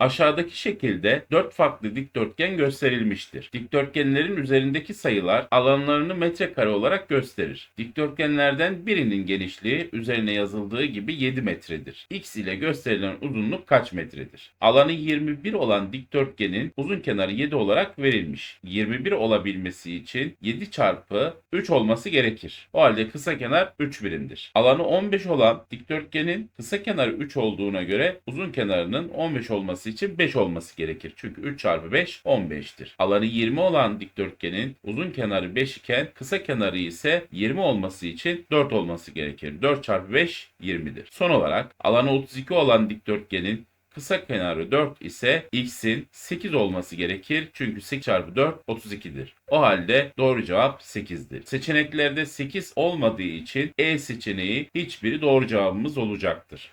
Aşağıdaki şekilde 4 farklı dikdörtgen gösterilmiştir. Dikdörtgenlerin üzerindeki sayılar alanlarını metrekare olarak gösterir. Dikdörtgenlerden birinin genişliği üzerine yazıldığı gibi 7 metredir. X ile gösterilen uzunluk kaç metredir? Alanı 21 olan dikdörtgenin uzun kenarı 7 olarak verilmiş. 21 olabilmesi için 7 çarpı 3 olması gerekir. O halde kısa kenar 3 birimdir. Alanı 15 olan dikdörtgenin kısa kenarı 3 olduğuna göre uzun kenarının 15 olması için 5 olması gerekir. Çünkü 3 çarpı 5 15'tir. Alanı 20 olan dikdörtgenin uzun kenarı 5 iken kısa kenarı ise 20 olması için 4 olması gerekir. 4 çarpı 5 20'dir. Son olarak alanı 32 olan dikdörtgenin Kısa kenarı 4 ise x'in 8 olması gerekir. Çünkü 8 çarpı 4 32'dir. O halde doğru cevap 8'dir. Seçeneklerde 8 olmadığı için E seçeneği hiçbiri doğru cevabımız olacaktır.